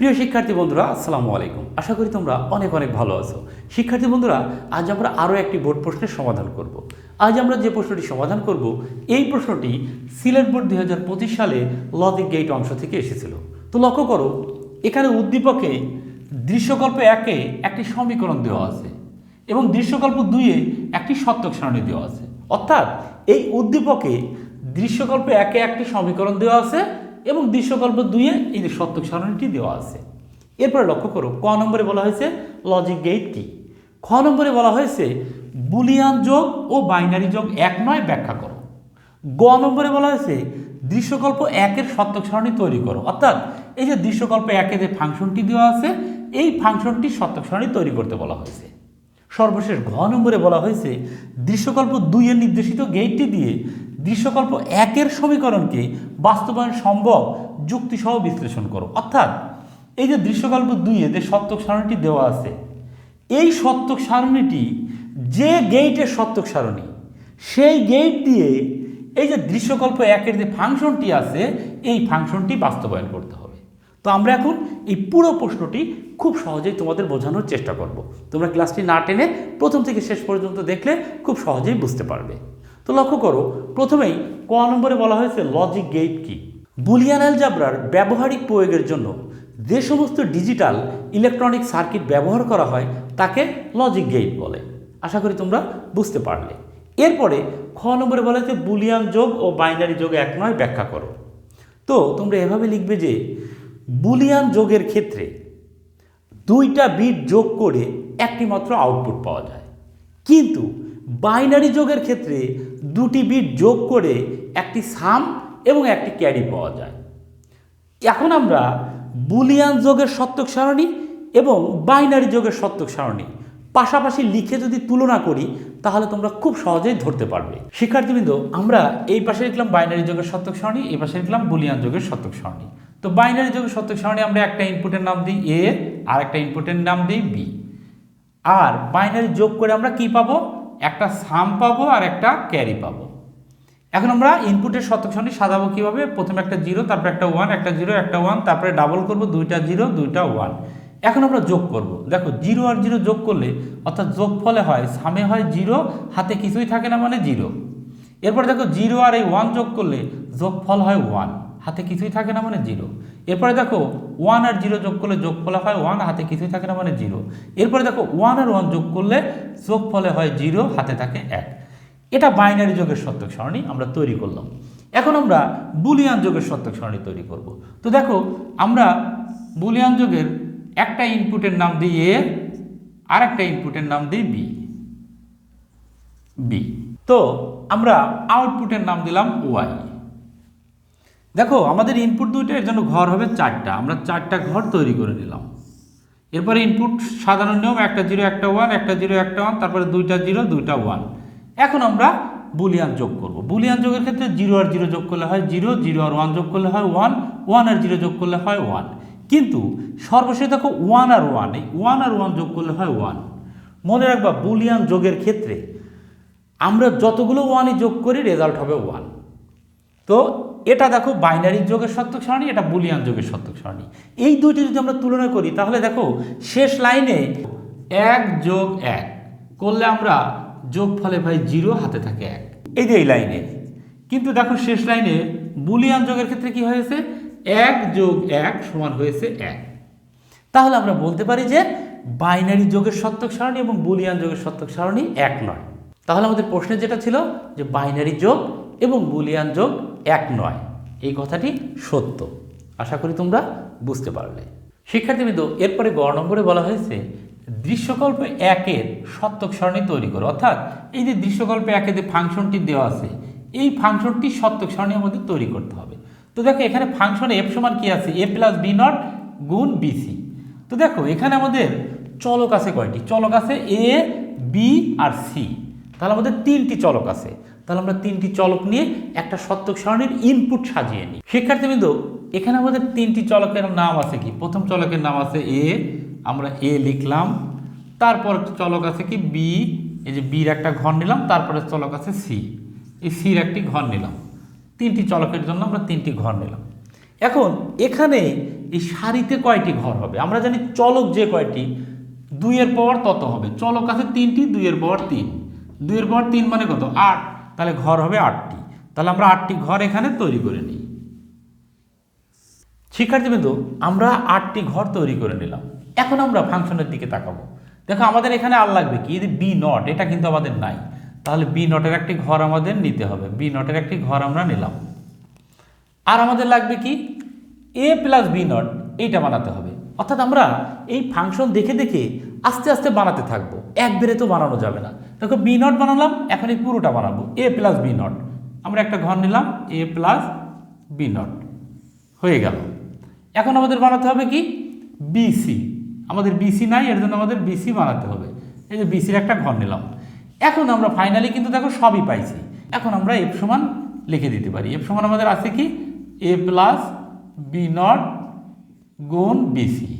প্রিয় শিক্ষার্থী বন্ধুরা, আসসালামু আলাইকুম। আশা করি তোমরা অনেক অনেক ভালো আছো। শিক্ষার্থী বন্ধুরা, আজ আমরা আরও একটি বোর্ড প্রশ্নের সমাধান করব। আজ আমরা যে প্রশ্নটি সমাধান করব, এই প্রশ্নটি সিলেট বোর্ড দুই হাজার পঁচিশ সালে লজিক গেট অংশ থেকে এসেছিল। তো লক্ষ্য করো, এখানে উদ্দীপকে দৃশ্যকল্প একে একটি সমীকরণ দেওয়া আছে এবং দৃশ্যকল্প দুইয়ে একটি সত্যক সারণী দেওয়া আছে। অর্থাৎ এই উদ্দীপকে দৃশ্যকল্প একে একটি সমীকরণ দেওয়া আছে এবং দৃশ্যকল্প দুইয়ে এই যে সত্যক সারণীটি দেওয়া আছে। এরপরে লক্ষ্য করো ক নম্বরে বলা হয়েছে লজিক গেট কি? খ নম্বরে বলা হয়েছে বুলিয়ান যোগ ও বাইনারি যোগ এক নয় ব্যাখ্যা করো। গ নম্বরে বলা হয়েছে দৃশ্যকল্প একের সত্যক সারণী তৈরি করো। অর্থাৎ এই যে দৃশ্যকল্প একে যে ফাংশনটি দেওয়া আছে, এই ফাংশনটি সত্যক সারণী তৈরি করতে বলা হয়েছে। সর্বশেষ ঘ নম্বরে বলা হয়েছে, দৃশ্যকল্প দুইয়ের নির্দেশিত গেটটি দিয়ে দৃশ্যকল্প একের সমীকরণকে বাস্তবায়ন সম্ভব যুক্তিসহ বিশ্লেষণ করো। অর্থাৎ এই যে দৃশ্যকল্প দুইয়ে যে সত্যক সারণীটি দেওয়া আছে, এই সত্যক সারণীটি যে গেইটের সত্যক সারণী, সেই গেইট দিয়ে এই যে দৃশ্যকল্প একের যে ফাংশনটি আছে, এই ফাংশনটি বাস্তবায়ন করতে হবে। তো আমরা এখন এই পুরো প্রশ্নটি খুব সহজেই তোমাদের বোঝানোর চেষ্টা করব। তোমরা ক্লাসটি না টেনে প্রথম থেকে শেষ পর্যন্ত দেখলে খুব সহজেই বুঝতে পারবে। তো লক্ষ্য করো, প্রথমেই ক নম্বরে বলা হয়েছে লজিক গেট কি? বুলিয়ান অ্যালজাবরার ব্যবহারিক প্রয়োগের জন্য যে সমস্ত ডিজিটাল ইলেকট্রনিক সার্কিট ব্যবহার করা হয় তাকে লজিক গেট বলে। আশা করি তোমরা বুঝতে পারলে। এরপরে খ নম্বরে বলা হয়েছে বুলিয়ান যোগ ও বাইনারি যোগ এক নয় ব্যাখ্যা করো। তো তোমরা এভাবে লিখবে যে বুলিয়ান যোগের ক্ষেত্রে দুইটা বিট যোগ করে একটি মাত্র আউটপুট পাওয়া যায়। কিন্তু বাইনারি যোগের ক্ষেত্রে দুটি বিট যোগ করে একটি সাম এবং একটি ক্যারি পাওয়া যায়। এখন আমরা বুলিয়ান যোগের সত্যক সারণী এবং বাইনারি যোগের সত্যক সারণী পাশাপাশি লিখে যদি তুলনা করি, তাহলে তোমরা খুব সহজেই ধরতে পারবে। শিক্ষার্থীবৃন্দ, আমরা এই পাশে লিখলাম বাইনারি যোগের সত্যক সারণী, এই পাশে লিখলাম বুলিয়ান যোগের সত্যক সারণী। তো বাইনারি যোগের সত্যক সারণী আমরা একটা ইনপুটের নাম দিই এ আর একটা ইনপুটের নাম দিই বি আর বাইনারি যোগ করে আমরা কি পাবো? একটা সাম পাবো আর একটা ক্যারি পাবো। এখন আমরা ইনপুটের শতক সারণী সাজাবো কীভাবে? প্রথমে একটা জিরো তারপরে একটা ওয়ান একটা জিরো একটা ওয়ান তারপরে ডাবল করব, দুইটা জিরো দুইটা ওয়ান এখন আমরা যোগ করব। দেখো জিরো আর জিরো যোগ করলে, অর্থাৎ যোগ ফলে হয় সামে হয় জিরো হাতে কিছুই থাকে না মানে জিরো এরপর দেখো জিরো আর এই ওয়ান যোগ করলে যোগ ফল হয় ওয়ান হাতে কিছুই থাকে না মানে জিরো। এরপরে দেখো ওয়ান আর জিরো যোগ করলে যোগ ফলে হয় ওয়ান হাতে কিছুই থাকে না মানে জিরো। এরপরে দেখো ওয়ান আর ওয়ান যোগ করলে যোগ ফলে হয় জিরো, হাতে থাকে এক। এটা বাইনারি যোগের সত্যক সারণী আমরা তৈরি করলাম। এখন আমরা বুলিয়ান যোগের সত্যক সারণী তৈরি করব। তো দেখো, আমরা বুলিয়ান যোগের একটা ইনপুটের নাম দিই এ আর একটা ইনপুটের নাম দিই বি বি তো আমরা আউটপুটের নাম দিলাম ওয়াই দেখো, আমাদের ইনপুট দুইটা এর জন্য ঘর হবে চারটা। আমরা চারটা ঘর তৈরি করে নিলাম। এরপরে ইনপুট সাধারণ নিয়ম, একটা জিরো, একটা ওয়ান একটা জিরো, একটা ওয়ান তারপরে দুইটা জিরো, দুইটা ওয়ান এখন আমরা বুলিয়ান যোগ করব। বুলিয়ান যোগের ক্ষেত্রে জিরো আর জিরো যোগ করলে হয় জিরো জিরো আর ওয়ান যোগ করলে হয় ওয়ান ওয়ান আর জিরো যোগ করলে হয় ওয়ান কিন্তু সর্বশেষ দেখো ওয়ান আর ওয়ান এই ওয়ান আর ওয়ান যোগ করলে হয় ওয়ান মনে রাখবা, বুলিয়ান যোগের ক্ষেত্রে আমরা যতগুলো ওয়ানই যোগ করি রেজাল্ট হবে ওয়ান তো এটা দেখো বাইনারি যোগের সত্যক সারণী, এটা বুলিয়ান যোগের সত্যক সারণী। এই দুইটি যদি আমরা তুলনা করি, তাহলে দেখো শেষ লাইনে এক যোগ এক করলে আমরা যোগ ফলে ভাই জিরো, হাতে থাকে এক। এই যে এই লাইনে। কিন্তু দেখো শেষ লাইনে বুলিয়ান যোগের ক্ষেত্রে কি হয়েছে? এক যোগ এক সমান হয়েছে এক। তাহলে আমরা বলতে পারি যে বাইনারি যোগের সত্যক সারণী এবং বুলিয়ান যোগের সত্যক সারণী এক নয়। তাহলে আমাদের প্রশ্নে যেটা ছিল যে বাইনারি যোগ এবং বুলিয়ান যোগ এক নয়। এই কথাটি সত্য। আশা করি তোমরা বুঝতে পারলে। শিক্ষার্থীবৃন্দ, এরপরে গ নম্বরে বলা হয়েছে, দৃশ্যকল্প একের সত্যক সারণী তৈরি করো। অর্থাৎ এই যে দৃশ্যকল্প একে যে ফাংশনটি দেওয়া আছে, এই ফাংশনটি সত্যক সারণী আমাদের তৈরি করতে হবে। তো দেখো, এখানে ফাংশনে এফ সমান কি আছে? এ প্লাস বি নট গুণ বিসি তো দেখো, এখানে আমাদের চলক আছে কয়টি? চলক আছে এ, বি আর সি। তাহলে আমাদের তিনটি চলক আছে। তাহলে আমরা তিনটি চলক নিয়ে একটা সত্যক সারণীর ইনপুট সাজিয়ে নিই। শিক্ষার্থীবৃন্দ, এখানে আমাদের তিনটি চলকের নাম আছে কি? প্রথম চলকের নাম আছে এ আমরা এ লিখলাম। তারপর চলক আছে কি? বি এই যে বির একটা ঘর নিলাম তারপরে চলক আছে সি এই সির একটি ঘর নিলাম। তিনটি চলকের জন্য আমরা তিনটি ঘর নিলাম। এখন এখানে এই সারিতে কয়টি ঘর হবে? আমরা জানি চলক যে কয়টি, দুইয়ের পাওয়ার তত হবে। চলক আছে তিনটি, দুইয়ের পাওয়ার তিন। দুইয়ের পাওয়ার তিন মানে কত? আট। তাহলে ঘর হবে আটটি। তাহলে আমরা আটটি ঘর এখানে তৈরি করে নিই। শিক্ষার্থীবৃন্দ, আমরা আটটি ঘর তৈরি করে নিলাম। এখন আমরা ফাংশনের দিকে তাকাবো। দেখো, আমাদের এখানে আর লাগবে কি? যদি বি নট এটা কিন্তু আমাদের নাই। তাহলে বি নটের একটি ঘর আমাদের নিতে হবে। বি নটের একটি ঘর আমরা নিলাম। আর আমাদের লাগবে কি? এ প্লাস বি নট এইটা বানাতে হবে। অর্থাৎ আমরা এই ফাংশন দেখে দেখে আস্তে আস্তে বানাতে থাকব। একবারে তো বানানো যাবে না। দেখো বি নট বানালাম, এখন এই পুরোটা বানাবো। এ প্লাস বি নট আমরা একটা ঘর নিলাম এ প্লাস বি নট হয়ে গেল। এখন আমাদের বানাতে হবে কি? বিসি আমাদের বিসি নাই, এর জন্য আমাদের বিসি বানাতে হবে। এই যে বিসির একটা ঘর নিলাম। এখন আমরা ফাইনালি কিন্তু দেখো সবই পাইছি। এখন আমরা এফ সমান লিখে দিতে পারি। এফ সমান আমাদের আছে কি? এ প্লাস বি নট গুণ বিসি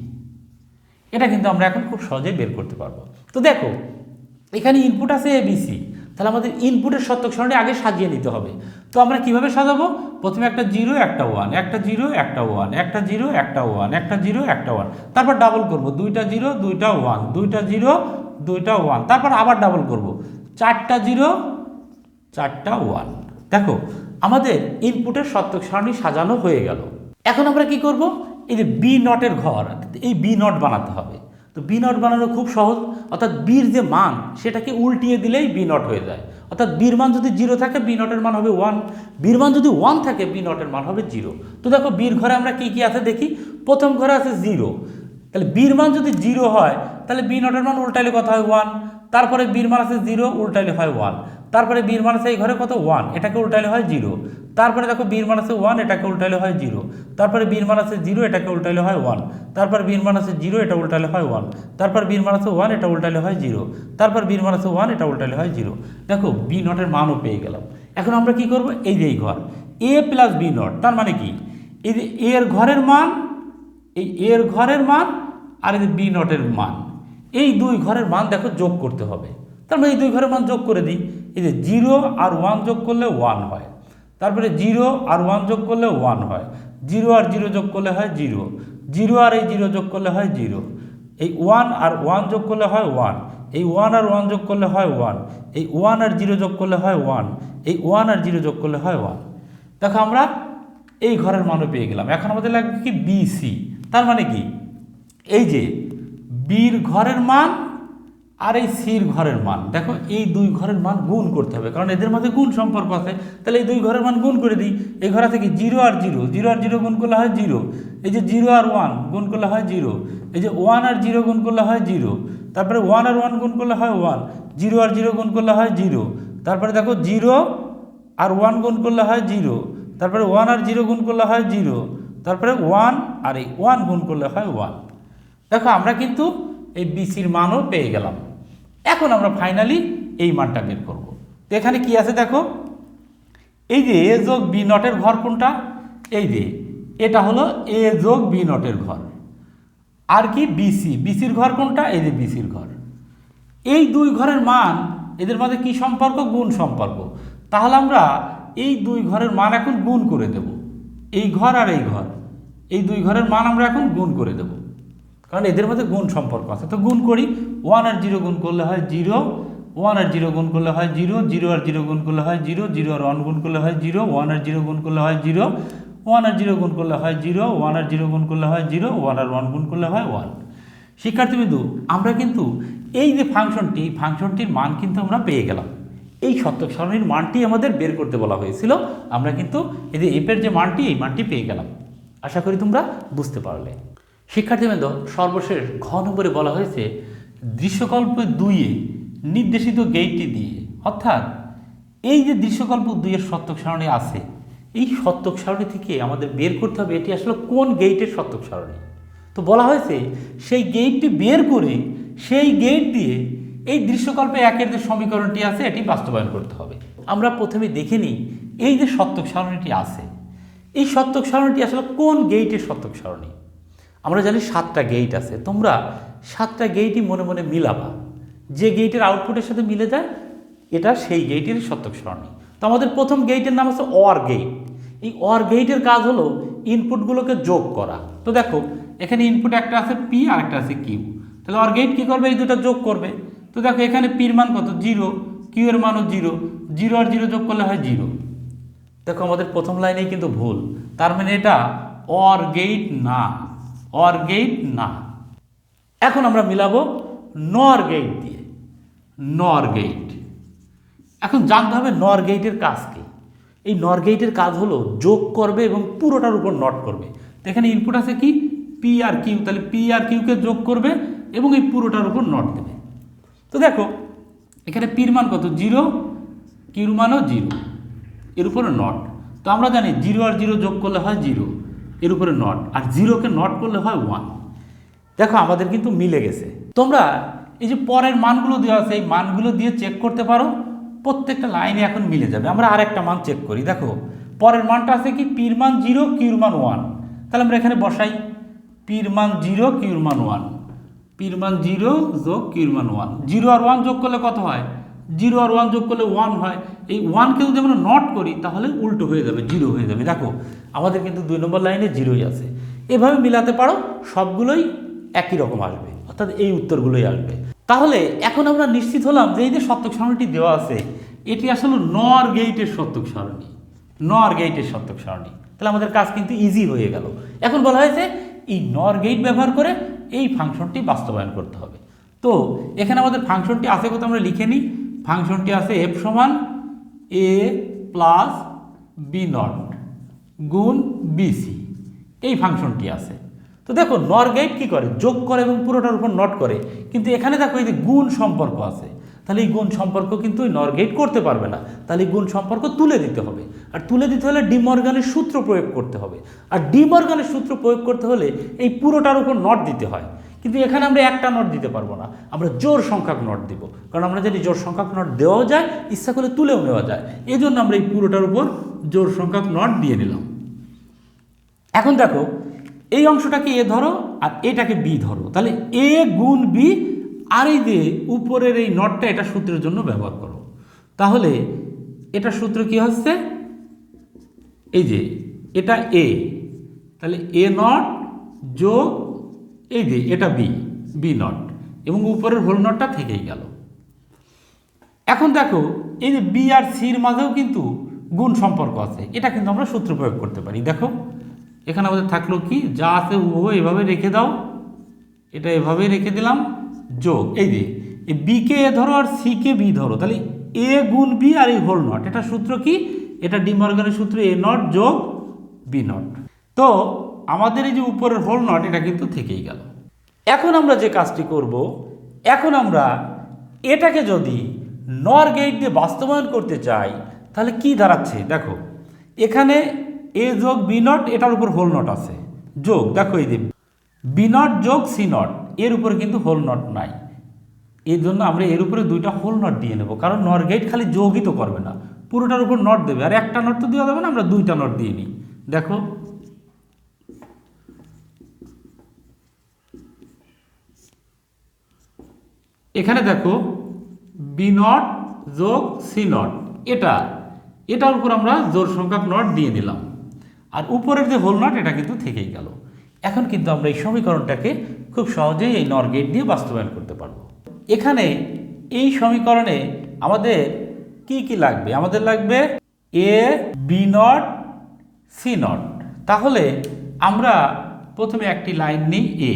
এটা কিন্তু আমরা এখন খুব সহজে বের করতে পারব। তো দেখো এখানে ইনপুট আছে এবিসি তাহলে আমাদের ইনপুটের শতক সারণী আগে সাজিয়ে নিতে হবে। তো আমরা কীভাবে সাজাবো? প্রথমে একটা জিরো, একটা ওয়ান একটা জিরো, একটা ওয়ান একটা জিরো, একটা ওয়ান একটা জিরো, একটা ওয়ান তারপর ডাবল করব। দুইটা জিরো, দুইটা ওয়ান দুইটা জিরো, দুইটা ওয়ান তারপর আবার ডাবল করব। চারটা জিরো, চারটা ওয়ান দেখো, আমাদের ইনপুটের শতক সারণী সাজানো হয়ে গেল। এখন আমরা কি করব? এই যে বি নটের ঘর, এই বি নট বানাতে হবে। তো বি নট বানানো খুব সহজ। অর্থাৎ বির যে মান, সেটাকে উল্টিয়ে দিলেই বি নট হয়ে যায়। অর্থাৎ বীর মান যদি জিরো থাকে বি নটের মান হবে ওয়ান বীর মান যদি ওয়ান থাকে বি নটের মান হবে জিরো তো দেখো বীর ঘরে আমরা কী কী আছে দেখি? প্রথম ঘরে আছে জিরো তাহলে বীর মান যদি জিরো হয়, তাহলে বি নটের মান উল্টাইলে কথা হয় ওয়ান তারপরে বীর মান আছে জিরো উল্টাইলে হয় ওয়ান তারপরে বীর মান এই ঘরে কত? ওয়ান এটাকে উল্টাইলে হয় জিরো তারপরে দেখো বীর মান আছে ওয়ান এটাকে উল্টাইলে হয় জিরো তারপরে বীর মান আছে জিরো এটাকে উল্টাইলে হয় ওয়ান তারপর বীর মান আছে জিরো এটা উল্টাইলে হয় ওয়ান তারপর বীর মান আছে ওয়ান এটা উল্টাইলে হয় জিরো তারপর বীর মান আছে ওয়ান এটা উল্টাইলে হয় জিরো দেখো বি নটের মানও পেয়ে গেলাম। এখন আমরা কি করব? এই যে এই ঘর। এ প্লাস বি নট তার মানে কি? এই যে এর ঘরের মান, এই এর ঘরের মান আর এই যে বি নটের মান। এই দুই ঘরের মান দেখো যোগ করতে হবে। তার মানে এই দুই ঘরের মান যোগ করে দিই। এই যে জিরো আর ওয়ান যোগ করলে ওয়ান হয়। তারপরে জিরো আর ওয়ান যোগ করলে ওয়ান হয়। জিরো আর জিরো যোগ করলে হয় জিরো। জিরো আর এই জিরো যোগ করলে হয় জিরো। এই ওয়ান আর ওয়ান যোগ করলে হয় ওয়ান। এই ওয়ান আর ওয়ান যোগ করলে হয় ওয়ান। এই ওয়ান আর জিরো যোগ করলে হয় ওয়ান। এই ওয়ান আর জিরো যোগ করলে হয় ওয়ান। দেখো আমরা এই ঘরের মানও পেয়ে গেলাম। এখন আমাদের লাগবে কি? বিসি তার মানে কি? এই যে বির ঘরের মান আর এই সির ঘরের মান, দেখো এই দুই ঘরের মান গুণ করতে হবে, কারণ এদের মধ্যে গুণ সম্পর্ক আছে। তাহলে এই দুই ঘরের মান গুণ করে দিই, এই ঘরে থেকে জিরো আর জিরো জিরো আর জিরো গুণ করলে হয় জিরো, এই যে জিরো আর ওয়ান গুণ করলে হয় জিরো, এই যে ওয়ান আর জিরো গুণ করলে হয় জিরো, তারপরে ওয়ান আর ওয়ান গুণ করলে হয় ওয়ান, জিরো আর জিরো গুণ করলে হয় জিরো, তারপরে দেখো জিরো আর ওয়ান গুণ করলে হয় জিরো, তারপরে ওয়ান আর জিরো গুণ করলে হয় জিরো, তারপরে ওয়ান আর এই ওয়ান গুণ করলে হয় ওয়ান। দেখো আমরা কিন্তু এই বিসির মানও পেয়ে গেলাম। এখন আমরা ফাইনালি এই মানটা বের করব। তো এখানে কি আছে দেখো? এই যে এ যোগ বি নটের ঘর কোনটা? এই যে, এটা হলো এ যোগ বি নটের ঘর। আর কি? বিসি বিসির ঘর কোনটা? এই যে বিসির ঘর। এই দুই ঘরের মান, এদের মধ্যে কি সম্পর্ক? গুণ সম্পর্ক। তাহলে আমরা এই দুই ঘরের মান এখন গুণ করে দেব। এই ঘর আর এই ঘর। এই দুই ঘরের মান আমরা এখন গুণ করে দেব। কারণ এদের মধ্যে গুণ সম্পর্ক আছে। তো গুণ করি ওয়ান আর জিরো গুণ করলে হয় জিরো ওয়ান আর জিরো গুণ করলে হয় জিরো জিরো আর জিরো গুণ করলে হয় জিরো জিরো আর ওয়ান গুণ করলে হয় জিরো ওয়ান আর জিরো গুণ করলে হয় জিরো ওয়ান আর জিরো গুণ করলে হয় জিরো ওয়ান আর জিরো গুণ করলে হয় জিরো ওয়ান আর ওয়ান গুণ করলে হয় ওয়ান শিক্ষার্থী শিক্ষার্থীবিন্দু আমরা কিন্তু এই যে ফাংশনটি ফাংশনটির মান কিন্তু আমরা পেয়ে গেলাম। এই সত্যক সারণীর মানটি আমাদের বের করতে বলা হয়েছিল। আমরা কিন্তু এই যে এপের যে মানটি, এই মানটি পেয়ে গেলাম। আশা করি তোমরা বুঝতে পারলে। শিক্ষার্থীবৃন্দ সর্বশেষ ঘ নম্বরে বলা হয়েছে, দৃশ্যকল্প দুইয়ে নির্দেশিত গেইটটি দিয়ে। অর্থাৎ, এই যে দৃশ্যকল্প দুইয়ের সত্যক সারণী আছে, এই সত্যক সারণী থেকে আমাদের বের করতে হবে এটি আসলে কোন গেইটের সত্যক সারণী? তো বলা হয়েছে, সেই গেইটটি বের করে সেই গেট দিয়ে এই দৃশ্যকল্পে একের যে সমীকরণটি আছে, এটি বাস্তবায়ন করতে হবে। আমরা প্রথমে দেখে নিই, এই যে সত্যক সারণীটি আছে, এই সত্যক সারণীটি আসলে কোন গেইটের সত্যক সারণী? আমরা জানি সাতটা গেট আছে। তোমরা সাতটা গেটই মনে মনে মিলাবা। যে গেটের আউটপুটের সাথে মিলে যায়, এটা সেই গেটের সত্যক সারণী তো আমাদের প্রথম গেটের নাম হচ্ছে অর গেট এই অর গেটের কাজ হলো ইনপুটগুলোকে যোগ করা। তো দেখো, এখানে ইনপুট একটা আছে পি আর একটা আছে কিউ তাহলে অর গেট কী করবে? এই দুটো যোগ করবে। তো দেখো, এখানে পির মান কত? জিরো কিউ এর মানও জিরো জিরো আর জিরো যোগ করলে হয় জিরো দেখো, আমাদের প্রথম লাইনেই কিন্তু ভুল। তার মানে এটা অর গেট না। অর গেট না। এখন আমরা মিলাবো নর গেট দিয়ে। নর গেট এখন জানতে হবে নর গেটের কাজ কি। এই নর গেটের কাজ হলো যোগ করবে এবং পুরোটার উপর নট করবে। তো এখানে ইনপুট আছে কি? পি আর কিউ তাহলে পি আর কিউকে যোগ করবে এবং এই পুরোটার উপর নট দেবে। তো দেখো, এখানে পির মান কত? জিরো। কিউর মানও জিরো। এর উপরে নট। তো আমরা জানি জিরো আর জিরো যোগ করলে হয় জিরো। এর উপরে নট আর জিরোকে নট করলে হয় ওয়ান দেখো, আমাদের কিন্তু মিলে গেছে। তোমরা এই যে পরের মানগুলো দেওয়া আছে, এই মানগুলো দিয়ে চেক করতে পারো, প্রত্যেকটা লাইনে এখন মিলে যাবে। আমরা আরেকটা মান চেক করি। দেখো, পরের মানটা আছে কি? পির মান জিরো কিউর মান ওয়ান তাহলে আমরা এখানে বসাই পির মান জিরো কিউর মান ওয়ান পির মান জিরো যোগ কিউর মান ওয়ান জিরো আর ওয়ান যোগ করলে কত হয়? জিরো আর ওয়ান যোগ করলে ওয়ান হয়। এই ওয়ানকে যদি আমরা নট করি, তাহলে উল্টো হয়ে যাবে, জিরো হয়ে যাবে। দেখো, আমাদের কিন্তু দুই নম্বর লাইনে জিরোই আছে। এভাবে মিলাতে পারো, সবগুলোই একই রকম আসবে। অর্থাৎ এই উত্তরগুলোই আসবে। তাহলে এখন আমরা নিশ্চিত হলাম যে এই যে সত্যক সারণীটি দেওয়া আছে, এটি আসলে নর গেইটের সত্যক সারণী। নর গেইটের সত্যক সারণী। তাহলে আমাদের কাজ কিন্তু ইজি হয়ে গেল। এখন বলা হয়েছে, এই নর গেইট ব্যবহার করে এই ফাংশনটি বাস্তবায়ন করতে হবে। তো, এখানে আমাদের ফাংশনটি আছে কত আমরা লিখে নিই। ফাংশনটি আছে এফ সমান এ প্লাস বি নট গুণ বিসি এই ফাংশনটি আছে। তো দেখো, নর গেট কী করে? যোগ করে এবং পুরোটার উপর নট করে। কিন্তু এখানে দেখো, এই যে গুণ সম্পর্ক আছে, তাহলে এই গুণ সম্পর্ক কিন্তু নর গেট করতে পারবে না। তাহলে এই গুণ সম্পর্ক তুলে দিতে হবে। আর তুলে দিতে হলে ডিমর্গানের সূত্র প্রয়োগ করতে হবে। আর ডিমর্গানের সূত্র প্রয়োগ করতে হলে এই পুরোটার উপর নট দিতে হয়। কিন্তু এখানে আমরা একটা নট দিতে পারব না। আমরা জোর সংখ্যক নট দিব। কারণ আমরা জানি জোর সংখ্যক নট দেওয়াও যায়, ইচ্ছা করলে তুলেও নেওয়া যায়। এই জন্য আমরা এই পুরোটার উপর জোর সংখ্যক নট দিয়ে নিলাম। এখন দেখো, এই অংশটাকে এ ধরো আর এটাকে বি ধরো। তাহলে এ গুণ বি, আর এই যে উপরের এই নটটা, এটা সূত্রের জন্য ব্যবহার করো। তাহলে এটা সূত্র কি হচ্ছে? এই যে, এটা এ। তাহলে এ নট যোগ এই যে, এটা বি বি নট এবং উপরের হোল নটটা থেকেই গেল। এখন দেখো, এই যে বি আর সির মাঝেও কিন্তু গুণ সম্পর্ক আছে, এটা কিন্তু আমরা সূত্র প্রয়োগ করতে পারি। দেখো, এখানে আমাদের থাকল কি? যা আছে ও, এভাবে রেখে দাও। এটা এভাবে রেখে দিলাম, যোগ। এই যে বিকে এ ধরো আর সিকে বি ধরো, তাহলে এ গুণ বি আর এই হোল নট এটা সূত্র কি? এটা ডিমর্গানের সূত্র এ নট যোগ বি নট তো আমাদের এই যে উপরের হোল নট এটা কিন্তু থেকেই গেল। এখন আমরা যে কাজটি করব, এখন আমরা এটাকে যদি নর গেট দিয়ে বাস্তবায়ন করতে চাই, তাহলে কি দাঁড়াচ্ছে? দেখো, এখানে এ যোগ বি নট এটার উপর হোল নট আছে। যোগ, দেখো এই যে বি নট যোগ সি নট এর উপরে কিন্তু হোল নট নাই। এই জন্য আমরা এর উপরে দুইটা হোল নট দিয়ে নেব, কারণ নর গেট খালি যোগই তো করবে না। পুরোটার উপর নট দেবে, আর একটা নট তো দেওয়া যাবে না, আমরা দুইটা নট দিয়ে নিই। দেখো এখানে দেখো বি নট যোগ সি নট এটা, এটার উপর আমরা জোর সংখ্যক নট দিয়ে দিলাম। আর উপরের যে হোল নট এটা কিন্তু থেকেই গেল। এখন কিন্তু আমরা এই সমীকরণটাকে খুব সহজেই এই নর গেট দিয়ে বাস্তবায়ন করতে পারব। এখানে এই সমীকরণে আমাদের কি কি লাগবে? আমাদের লাগবে A B not C not তাহলে আমরা প্রথমে একটি লাইন নিই এ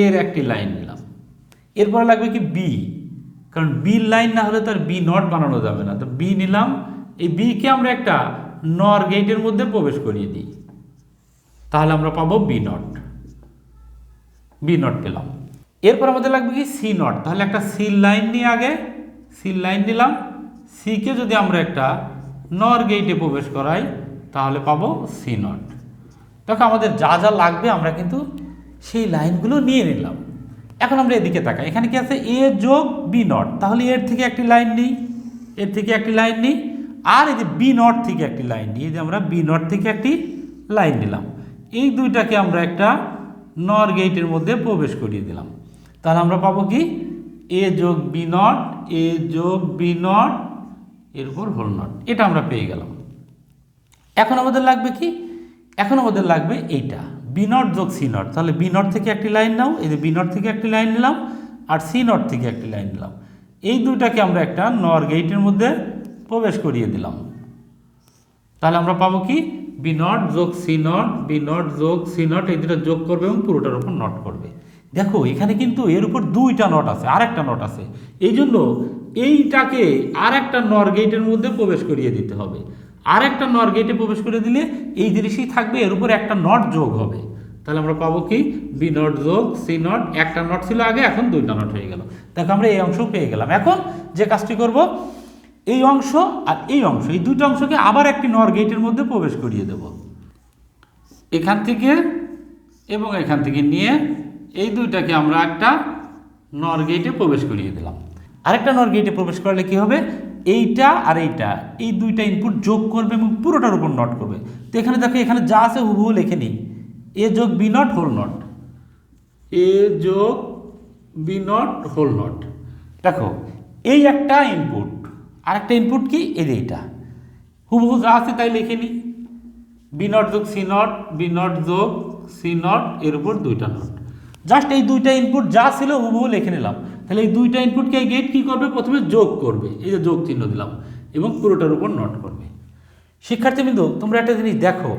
এর একটি লাইন নিলাম। এরপরে লাগবে কি বি কারণ বি লাইন না হলে তার বি নট বানানো যাবে না। তো বি নিলাম, এই বিকে আমরা একটা নর গেটের মধ্যে প্রবেশ করিয়ে দিই। তাহলে আমরা পাবো বি নট বি নট পেলাম। এরপর আমাদের লাগবে কি সি নট তাহলে একটা সি লাইন নিয়ে আগে সি লাইন নিলাম। সিকে যদি আমরা একটা নর গেটে প্রবেশ করাই, তাহলে পাবো সি নট দেখো, আমাদের যা যা লাগবে আমরা কিন্তু সেই লাইনগুলো নিয়ে নিলাম। এখন আমরা এদিকে তাকাই। এখানে কি আছে? এ যোগ বি নট। তাহলে এর থেকে একটি লাইন নিই। এর থেকে একটি লাইন নিই। আর এই যে বি নট থেকে একটি লাইন নিই, এই যে আমরা বি নট থেকে একটি লাইন নিলাম। এই দুইটাকে আমরা একটা নর গেটের মধ্যে প্রবেশ করিয়ে দিলাম। তাহলে আমরা পাবো কি? এ যোগ বি নট, এ যোগ বি নট, এর উপর হোল নট। এটা আমরা পেয়ে গেলাম। এখন আমাদের লাগবে কি? এখন আমাদের লাগবে এইটা। বি নট যোগ সি নট। তাহলে বি নট থেকে একটি লাইন নাও, এই যে বি নট থেকে একটি লাইন নিলাম, আর সি নট থেকে একটি লাইন নিলাম। এই দুইটাকে আমরা একটা নর গেটের মধ্যে প্রবেশ করিয়ে দিলাম। তাহলে আমরা পাবো কি? বি নট যোগ সি নট, বি নট যোগ সি নট, এই দুটো যোগ করবে এবং পুরোটার উপর নট করবে। দেখো, এখানে কিন্তু এর উপর দুইটা নট আছে আর একটা নট আছে। এই জন্য এইটাকে আর একটা নর গেটের মধ্যে প্রবেশ করিয়ে দিতে হবে। আর একটা নর গেটে প্রবেশ করে দিলে এই জিনিসই থাকবে, এর উপর একটা নট যোগ হবে। তাহলে আমরা পাবো কি? বি নট যোগ সি নট, একটা নট ছিল আগে, এখন দুইটা নট হয়ে গেল। দেখো আমরা এই অংশ পেয়ে গেলাম। এখন যে কাজটি করব, এই অংশ আর এই অংশ, এই দুটো অংশকে আবার একটি নর গেটের মধ্যে প্রবেশ করিয়ে দেব। এখান থেকে এবং এখান থেকে নিয়ে এই দুইটাকে আমরা একটা নর গেটে প্রবেশ করিয়ে দিলাম। আরেকটা নর গেটে প্রবেশ করলে কি হবে? এইটা আর এইটা এই দুইটা ইনপুট যোগ করবে এবং পুরোটার উপর নট করবে। তো এখানে দেখো এখানে যা আছে হুবহু লেখে নিই। এ যোগ B not whole not A যোগ বি নট হোল নট দেখো এই একটা ইনপুট আর একটা ইনপুট কি? এই এইটা। হুবহু যা আছে তাই লিখে নিই বি নট যোগ সি নট বি নট যোগ সি নট এর উপর দুইটা নট জাস্ট এই দুইটা ইনপুট যা ছিল হুবহু লিখে নিলাম। তাহলে এই দুইটা ইনপুটকে এই গেট কী করবে? প্রথমে যোগ করবে। এই যে যোগ চিহ্ন দিলাম এবং পুরোটার উপর নট করবে। শিক্ষার্থীবৃন্দ, তোমরা একটা জিনিস দেখো।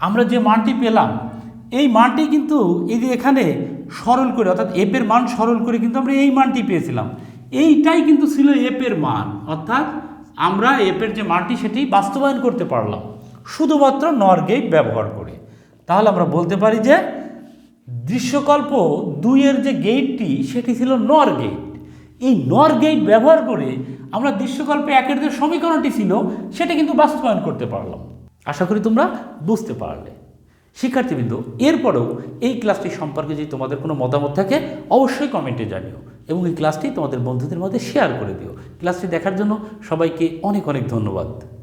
আমরা যে মানটি পেলাম, এই মানটি কিন্তু এই যে এখানে সরল করে, অর্থাৎ এপের মান সরল করে কিন্তু আমরা এই মানটি পেয়েছিলাম। এইটাই কিন্তু ছিল এপের মান। অর্থাৎ আমরা এপের যে মানটি, সেটি বাস্তবায়ন করতে পারলাম। শুধুমাত্র নর গেট ব্যবহার করে। তাহলে আমরা বলতে পারি যে দৃশ্যকল্প দুইয়ের যে গেটটি সেটি ছিল নর গেট এই নর গেট ব্যবহার করে আমরা দৃশ্যকল্পে একের যে সমীকরণটি ছিল, সেটা কিন্তু বাস্তবায়ন করতে পারলাম। আশা করি তোমরা বুঝতে পারলে। শিক্ষার্থীবৃন্দ, এরপরেও এই ক্লাসটি সম্পর্কে যদি তোমাদের কোনো মতামত থাকে, অবশ্যই কমেন্টে জানিও এবং এই ক্লাসটি তোমাদের বন্ধুদের মধ্যে শেয়ার করে দিও। ক্লাসটি দেখার জন্য সবাইকে অনেক অনেক ধন্যবাদ।